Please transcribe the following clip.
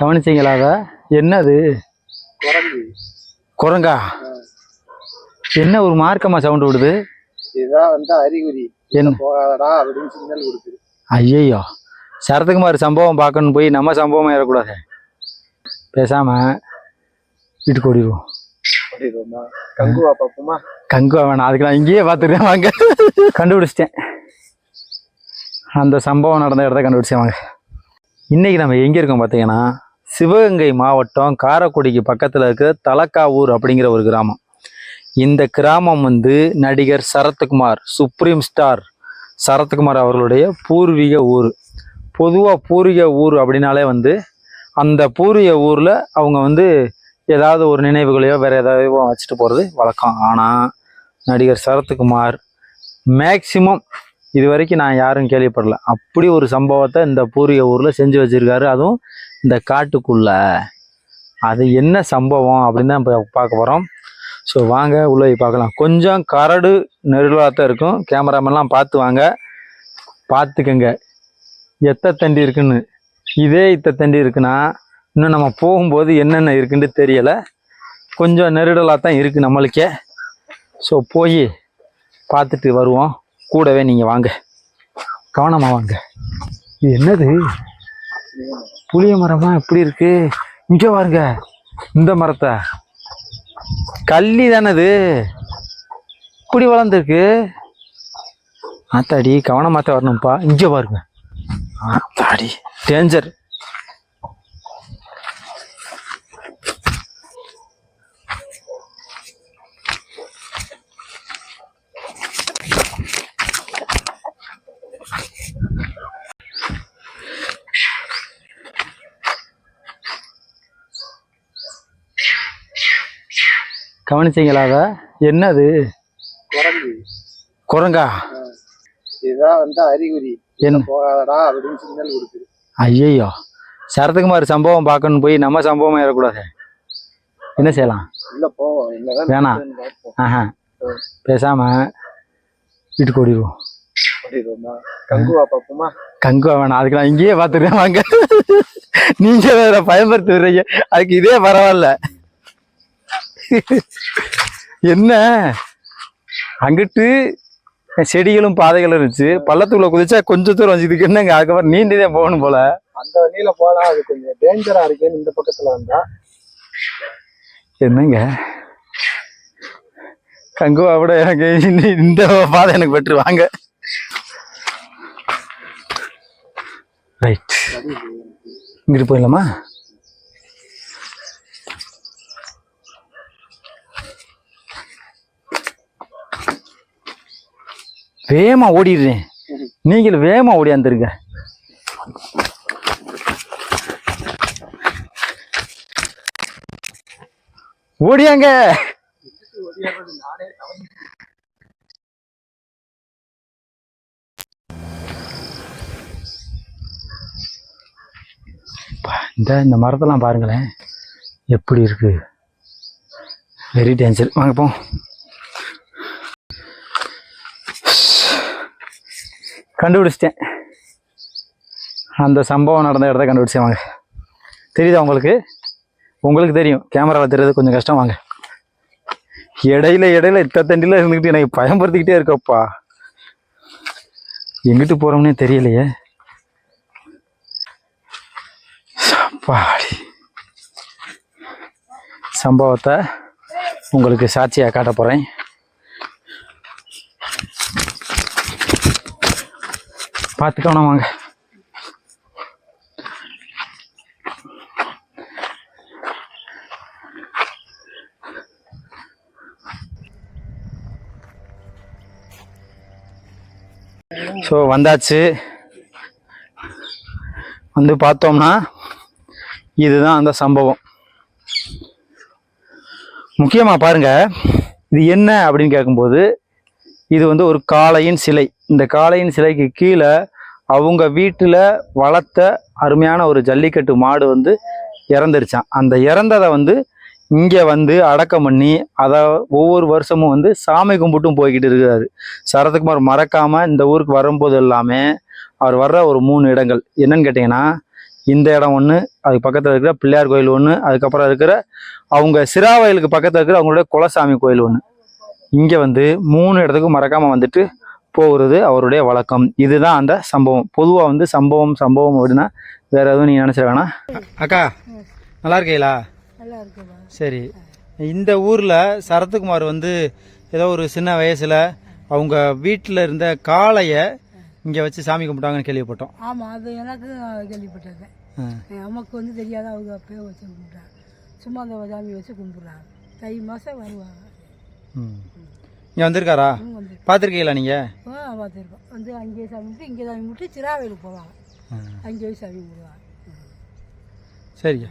கவனிச்சிங்களா அதை என்னது? குரங்கு. என்ன ஒரு மார்க்கமா சவுண்ட் விடுது? இதுதான் வந்து அறிகுறி. என்ன? போகாதடா அப்படின்னு சிக்னல் கொடுக்குது. ஐயையோ. சரத்குமார் சம்பவம் பார்க்கணும் போய் நம்ம சம்பவம் ஏறக்கூடாது. பேசாம வீட்டுக்கு ஓடிடுவோம். கங்குவா பாப்போமா கங்குவா வேணாம். அதுக்கு நான் இங்கேயே பார்த்துருக்கேன் வாங்க. கண்டுபிடிச்சிட்டேன். அந்த சம்பவம் நடந்த இடத்த கண்டுபிடிச்சேன் வாங்க. இன்னைக்கு நம்ம எங்கே இருக்கோம் பார்த்தீங்கன்னா சிவகங்கை மாவட்டம் காரைக்குடிக்கு பக்கத்தில் இருக்கிற தலக்காவூர் அப்படிங்கிற ஒரு கிராமம். இந்த கிராமம் வந்து நடிகர் சரத்குமார் சுப்ரீம் ஸ்டார் சரத்குமார் அவர்களுடைய பூர்வீக ஊர். பொதுவாக பூர்வீக ஊர் அப்படின்னாலே வந்து அந்த பூர்வீக ஊரில் அவங்க வந்து ஏதாவது ஒரு நினைவுகளையோ வேறு ஏதாவது வச்சுட்டு போகிறது வழக்கம். ஆனால் நடிகர் சரத்குமார் மேக்சிமம் இது வரைக்கும் நான் யாரும் கேள்விப்படல. அப்படி ஒரு சம்பவத்தை இந்த பூர்வீக ஊரில் செஞ்சு வச்சிருக்காரு. அதுவும் இந்த காட்டுக்குள்ள. அது என்ன சம்பவம் அப்படின்னு தான் இப்போ பார்க்க போகிறோம் ஸோ வாங்க உள்ளே பார்க்கலாம். கொஞ்சம் கரடு நெருளாக தான் இருக்கும் கேமராமெல்லாம் பார்த்து வாங்க. பார்த்துக்கங்க. எத்த தண்டி இருக்குன்னு. இதே இத்த தண்டி இருக்குன்னா இன்னும் நம்ம போகும்போது என்னென்ன இருக்குன்னு தெரியலை. கொஞ்சம் நெருடலாக தான் இருக்குது நம்மளுக்கே. ஸோ போய் பார்த்துட்டு வருவோம். கூடவே நீங்கள் வாங்க. கவனமாக வாங்க. இது என்னது? புளிய மரமா? எப்படி இருக்கு? இங்கே பாருங்க இந்த மரத்தை. கள்ளி தானே இப்படி வளர்ந்துருக்கு. ஆத்தாடி கவனமாத்த வரணும்ப்பா இங்கே பாருங்க. ஆத்தாடி டேஞ்சர் கவனிச்சிங்களா அதை என்னது? குரங்கு. குரங்கா? இதுதான் வந்து அறிகுறி. என்ன? போகாதடா அப்படின்னு சிக்னல் கொடுக்குது. ஐயையோ. சரத்குமார் சம்பவம் பார்க்கணும் போய் நம்ம சம்பவம் ஏறக்கூடாது. என்ன செய்யலாம்? இல்ல போவோம். வேணாம். பார்ப்போம் ஆஹா. பேசாம வீட்டுக்கு ஓடிடுவோம் கங்குவா பாப்போமா கங்குவா வேணாம். அதுக்கு நான் இங்கேயே பார்த்துருக்கேன் வாங்க. நீங்க வேற பயன்படுத்தி விடுறீங்க அதுக்கு இதே பரவாயில்ல. என்ன? அங்கிட்டு செடிகளும் பாதைகளும் இருந்துச்சு. பள்ளத்துக்குள்ள குதிச்சா கொஞ்சம் தூரம் வச்சு இதுக்கு என்னங்க அதுக்கப்புறம் நீண்டிதான் போகணும் போல. அந்த வழியில போலாம் அது கொஞ்சம் டேஞ்சரா இருக்கேன்னு இந்த பக்கத்துல வந்தா. என்னங்க? கங்குவா விட எனக்கு இந்த பாதை எனக்கு பெற்று வாங்க. ரைட் இங்கிட்டு போயிடலாமா? வேகமா ஓடிடுறேன். நீங்கள் வேகமா ஓடியாந்துருங்க ஓடியாங்க. இந்த இந்த மரத்தெல்லாம் பாருங்களேன். எப்படி இருக்கு? வெரி டேஞ்சர் வாங்க போ கண்டுபிடிச்சிட்டேன். அந்த சம்பவம் நடந்த இடத்த கண்டுபிடிச்சேன் வாங்க. தெரியுதா உங்களுக்கு? உங்களுக்கு தெரியும். கேமராவில் தெரியுது கொஞ்சம் கஷ்டம் வாங்க. இடையில இடையில இத்த இருந்துக்கிட்டு எனக்கு பயன்படுத்திக்கிட்டே இருக்கப்பா. எங்கிட்டு போகிறோம்னே தெரியலையே. சப்பாடி. சம்பவத்தை உங்களுக்கு சாட்சியாக காட்ட போகிறேன் பார்த்துக்கணும் வாங்க. ஸோ வந்தாச்சு. வந்து பார்த்தோம்னா இதுதான் அந்த சம்பவம். முக்கியமாக பாருங்கள் இது என்ன அப்படின்னு கேட்கும்போது இது வந்து ஒரு காளையின் சிலை. இந்த காளையின் சிலைக்கு கீழே அவங்க வீட்டில் வளர்த்த அருமையான ஒரு ஜல்லிக்கட்டு மாடு வந்து இறந்துருச்சான் அந்த இறந்ததை வந்து இங்கே வந்து அடக்கம் பண்ணி அதை ஒவ்வொரு வருஷமும் வந்து சாமி கும்பிட்டும் போய்கிட்டு இருக்கிறாரு சரத்குமார் மறக்காமல் இந்த ஊருக்கு வரும்போது எல்லாமே அவர் வர்ற ஒரு மூணு இடங்கள். என்னன்னு கேட்டிங்கன்னா இந்த இடம் ஒன்று அதுக்கு பக்கத்தில் இருக்கிற பிள்ளையார் கோயில் ஒன்று அதுக்கப்புறம் இருக்கிற அவங்க சிராவயலுக்கு பக்கத்தில் இருக்கிற அவங்களுடைய குலசாமி கோயில் ஒன்று இங்கே வந்து மூணு இடத்துக்கும் மறக்காமல் வந்துட்டு போகிறது அவருடைய வழக்கம். இதுதான் அந்த சம்பவம். பொதுவாக வந்து சம்பவம் சம்பவம் அப்படின்னா வேற எதுவும் நீங்கள் நினச்சிட வேணாம். அக்கா நல்லா இருக்கீங்களா? சரி. இந்த ஊரில் சரத்குமார் வந்து ஏதோ ஒரு சின்ன வயசில் அவங்க வீட்டில் இருந்த காளையை இங்கே வச்சு சாமி கும்பிட்டாங்கன்னு கேள்விப்பட்டோம். ஆமாம் அது எனக்கு. என் அம்மாக்கு வந்து தெரியாத அவங்க அப்பயே வச்சு கும்பிட்றாங்க சும்மா அந்த சாமி வச்சு கும்பிட்றாங்க. தை மாதம் வருவாங்க. ம். இங்கே வந்திருக்காரா? பார்த்துருக்கீங்களா நீங்கள் பார்த்துருக்கோம் வந்து அங்கேயே சாமி கும்பிட்டு இங்கே சாமி கும்பிட்டு சிராவேலுக்கு போவாங்க அங்கேயே சாமி கும்பிடுவாங்க சரிங்க.